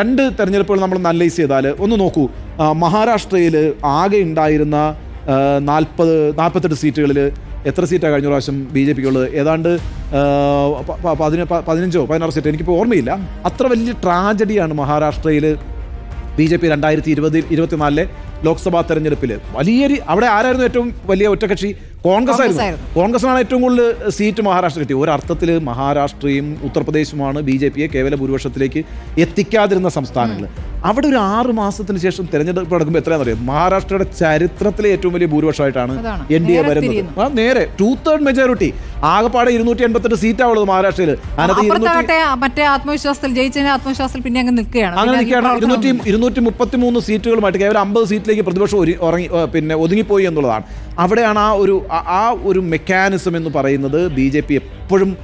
രണ്ട് തെരഞ്ഞെടുപ്പുകൾ നമ്മൾ അനലൈസ് ചെയ്താൽ ഒന്ന് നോക്കൂ മഹാരാഷ്ട്രയിൽ ആകെ ഉണ്ടായിരുന്ന നാൽപ്പത് നാൽപ്പത്തെട്ട് സീറ്റുകളിൽ എത്ര സീറ്റാണ് കഴിഞ്ഞ പ്രാവശ്യം ബി ജെ പിക്കുള്ളത്? ഏതാണ്ട് പതിന പതിനഞ്ചോ പതിനാറ് സീറ്റ്? എനിക്കിപ്പോൾ ഓർമ്മയില്ല. അത്ര വലിയ ട്രാജഡിയാണ് മഹാരാഷ്ട്രയിൽ ബി ജെ പി രണ്ടായിരത്തി ഇരുപതിൽ ഇരുപത്തിനാലിലെ ലോക്സഭാ തെരഞ്ഞെടുപ്പിൽ വലിയ അവിടെ ആരായിരുന്നു ഏറ്റവും വലിയ ഒറ്റകക്ഷി? കോൺഗ്രസ് ആയിരുന്നു. കോൺഗ്രസിനാണ് ഏറ്റവും കൂടുതൽ സീറ്റ് മഹാരാഷ്ട്ര കിട്ടിയത്. ഒരർത്ഥത്തിൽ മഹാരാഷ്ട്രയും ഉത്തർപ്രദേശുമാണ് ബി ജെ പിയെ കേവല ഭൂരിപക്ഷത്തിലേക്ക് എത്തിക്കാതിരുന്ന സംസ്ഥാനങ്ങൾ അവിടെ ഒരു ആറ് മാസത്തിന് ശേഷം തെരഞ്ഞെടുപ്പ് നടക്കുമ്പോൾ എത്രയാണെന്ന് അറിയാം മഹാരാഷ്ട്രയുടെ ചരിത്രത്തിലെ ഏറ്റവും വലിയ ഭൂരിപക്ഷമായിട്ടാണ്. എൻ ഡി എ വരുന്നത്. ആ നേരെ. ടു തേർഡ് മെജോറിറ്റി ആകെപ്പാടെ ഇരുന്നൂറ്റി എൺപത്തെട്ട് സീറ്റാവുള്ളത് മഹാരാഷ്ട്രയിൽ അതിനകത്ത് മറ്റേ ആത്മവിശ്വാസത്തിൽ ജയിച്ചതിന് ആത്മവിശ്വാസത്തിൽ പിന്നെ അങ്ങ് നിൽക്കുകയാണ്. അങ്ങനെ നിൽക്കുകയാണ്. ഇരുന്നൂറ്റി ഇരുന്നൂറ്റി മുപ്പത്തി മൂന്ന് സീറ്റുകളുമായിട്ട് കേവലം അമ്പത് സീറ്റിലേക്ക് പ്രതിപക്ഷം ഒരു ഉറങ്ങി പിന്നെ ഒതുങ്ങിപ്പോയി എന്നുള്ളതാണ്. അവിടെയാണ് ആ ഒരു ആ- ഒരു മെക്കാനിസം എന്ന് പറയുന്നത് ബി ജെ പി എപ്പോഴും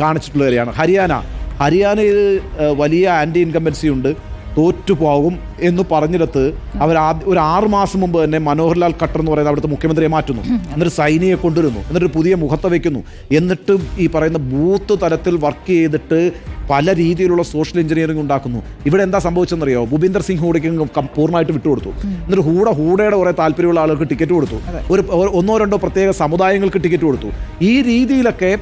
കാണിച്ചിട്ടുള്ള കാര്യമാണ്. ഹരിയാന ഹരിയാനയിൽ വലിയ ആന്റി ഇൻകമ്പൻസി ഉണ്ട്. തോറ്റുപോകും എന്ന് പറഞ്ഞിടത്ത് അവർ ഒരു ആറ് മാസം മുമ്പ് തന്നെ മനോഹർലാൽ ഖട്ടർ എന്ന് പറയുന്ന അവിടുത്തെ മുഖ്യമന്ത്രിയെ മാറ്റുന്നു. എന്നിട്ട് സൈനിയെ കൊണ്ടുവരുന്നു. എന്നിട്ട് പുതിയ മുഖത്തെ വെക്കുന്നു എന്നിട്ട് ഈ പറയുന്ന ബൂത്ത് തലത്തിൽ വർക്ക് ചെയ്തിട്ട് പല രീതിയിലുള്ള സോഷ്യൽ എഞ്ചിനീയറിംഗ് ഉണ്ടാക്കുന്നു. ഇവിടെ എന്താ സംഭവിച്ചെന്നറിയോ? ഭൂപീന്ദർ സിംഗ് ഹൂഡയ്ക്ക് പൂർണമായിട്ട് വിട്ടുകൊടുത്തു. എന്നിട്ട് ഹൂഡ ഹൂഡയുടെ കുറെ താല്പര്യമുള്ള ആളുകൾക്ക് ടിക്കറ്റ് കൊടുത്തു. ഒരു ഒന്നോ രണ്ടോ പ്രത്യേക സമുദായങ്ങൾക്ക് ടിക്കറ്റ് കൊടുത്തു. ഈ രീതിയിലൊക്കെ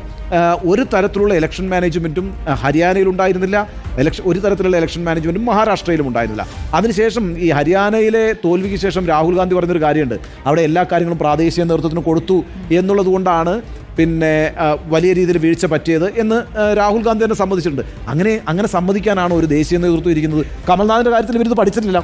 ഒരു തരത്തിലുള്ള ഇലക്ഷൻ മാനേജ്മെന്റും ഹരിയാനയിലുണ്ടായിരുന്നില്ല ഹരിയാനയിൽ ഉണ്ടായിരുന്നില്ല. ഇലക്ഷൻ ഒരു തരത്തിലുള്ള ഇലക്ഷൻ മാനേജ്മെന്റും മഹാരാഷ്ട്രയിലും ഉണ്ടായിരുന്നില്ല. അതിനുശേഷം ഈ ഹരിയാനയിലെ തോൽവിക്ക് ശേഷം രാഹുൽ ഗാന്ധി പറഞ്ഞൊരു കാര്യമുണ്ട്. അവിടെ എല്ലാ കാര്യങ്ങളും പ്രാദേശിക നേതൃത്വത്തിന് കൊടുത്തു എന്നുള്ളത് കൊണ്ടാണ് പിന്നെ വലിയ രീതിയിൽ വീഴ്ച പറ്റിയത് എന്ന് രാഹുൽ ഗാന്ധി തന്നെ സമ്മതിച്ചിട്ടുണ്ട്. അങ്ങനെ അങ്ങനെ സമ്മതിക്കാനാണ് ഒരു ദേശീയ നേതൃത്വം ഇരിക്കുന്നത്. കമൽനാഥിന്റെ കാര്യത്തിൽ ഇവരിത് പഠിച്ചിട്ടില്ല.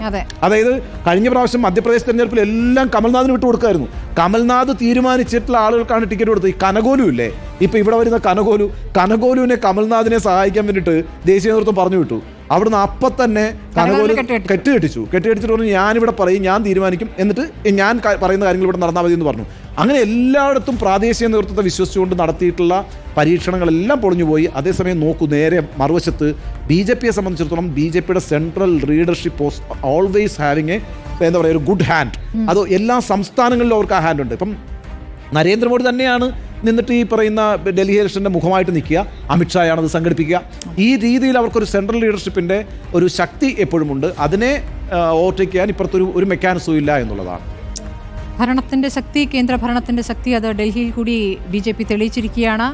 അതായത് കഴിഞ്ഞ പ്രാവശ്യം മധ്യപ്രദേശ് തെരഞ്ഞെടുപ്പിൽ എല്ലാം കമൽനാഥിന് വിട്ടു കൊടുക്കായിരുന്നു. കമൽനാഥ് തീരുമാനിച്ചിട്ടുള്ള ആളുകൾക്കാണ് ടിക്കറ്റ് കൊടുത്തത്. ഈ കനകോലു ഇല്ലേ? ഇപ്പൊ ഇവിടെ വരുന്ന കനകോലു. കനകോലുവിനെ കമൽനാഥിനെ സഹായിക്കാൻ വേണ്ടിയിട്ട് ദേശീയ നേതൃത്വം പറഞ്ഞു വിട്ടു. അവിടുന്ന് അപ്പം തന്നെ കനകോൽ കനകോലിനെ കെട്ടിച്ചു കെട്ടുകെട്ടിച്ചു. പറഞ്ഞു പറഞ്ഞു ഞാനിവിടെ പറയും ഞാൻ തീരുമാനിക്കും എന്നിട്ട് ഞാൻ പറയുന്ന കാര്യങ്ങൾ ഇവിടെ നടന്നാൽ മതി എന്ന് പറഞ്ഞു. അങ്ങനെ എല്ലായിടത്തും പ്രാദേശിക നേതൃത്വത്തെ വിശ്വസിച്ചുകൊണ്ട് നടത്തിയിട്ടുള്ള പരീക്ഷണങ്ങളെല്ലാം പൊളിഞ്ഞുപോയി. അതേസമയം നോക്കൂ നേരെ മറുവശത്ത് ബി ജെ പിയെ സംബന്ധിച്ചിടത്തോളം ബി ജെ പിയുടെ central leadership post always having a എന്താ പറയുക ഒരു ഗുഡ് ഹാൻഡ് അത് എല്ലാ സംസ്ഥാനങ്ങളിലും അവർക്ക് ആ ഹാൻഡ് ഉണ്ട്. ഇപ്പം നരേന്ദ്രമോദി തന്നെയാണ് നിന്നിട്ട് ഈ പറയുന്ന ഡൽഹി ഇലക്ഷന്റെ മുഖമായിട്ട് നിൽക്കുക അമിത്ഷായാണ് അത് സംഘടിപ്പിക്കുക. ഈ രീതിയിൽ അവർക്കൊരു സെൻട്രൽ ലീഡർഷിപ്പിന്റെ ഒരു ശക്തി എപ്പോഴും ഉണ്ട് അതിനെ ഓവർടേക്ക് ചെയ്യാൻ ഇപ്പുറത്തൊരു ഒരു മെക്കാനിസവും ഇല്ല എന്നുള്ളതാണ്. ഭരണത്തിന്റെ ശക്തി കേന്ദ്ര ഭരണത്തിന്റെ ശക്തി അത് ഡൽഹിയിൽ കൂടി ബി ജെ പി തെളിയിച്ചിരിക്കുകയാണ്.